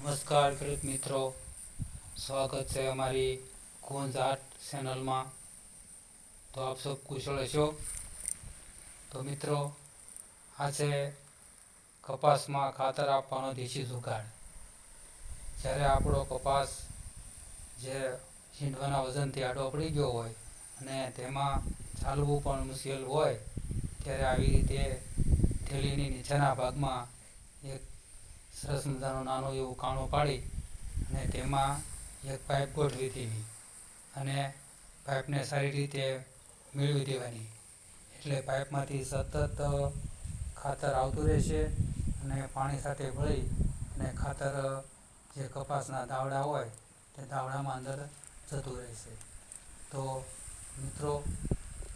નમસ્કાર ખેડૂત મિત્રો. સ્વાગત છે અમારી કુંજ આર્ટ ચેનલમાં. તો આપ સૌ કુશળ હશો? તો મિત્રો આ છે કપાસમાં ખાતર આપવાનો દેશી જુગાડ. જ્યારે આપણો કપાસ જે ઝીંડવાના વજનથી આડો પડી ગયો હોય અને તેમાં ચાલવું પણ મુશ્કેલ હોય, ત્યારે આવી રીતે થેલીની નીચેના ભાગમાં એક સરસ મજાનો નાનો એવું કાણો પાડી અને તેમાં એક પાઇપ ગોઠવી દેવી અને પાઇપને સારી રીતે મેળવી દેવાની. એટલે પાઇપમાંથી સતત ખાતર આવતું રહેશે અને પાણી સાથે ભળી અને ખાતર જે કપાસના દાવડા હોય તે દાવડામાં અંદર જતું રહેશે. તો મિત્રો,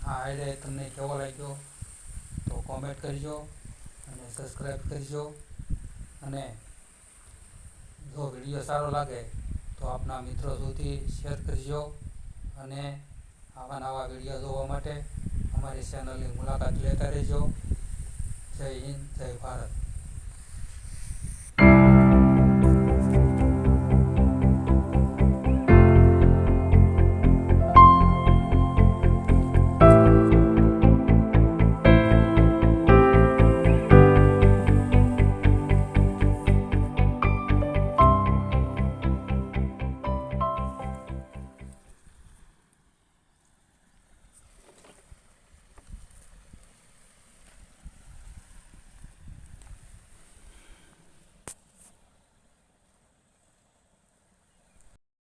આ આઈડિયા તમને કેવો લાગ્યો તો કોમેન્ટ કરજો અને સબસ્ક્રાઈબ કરજો. અને જો વીડિયો સારો લાગે તો આપના મિત્રો સુધી શેર કરજો અને આવા નવા વીડિયો જોવા માટે અમારી ચેનલની મુલાકાત લેતા રહેજો. જય હિન્દ, જય ભારત.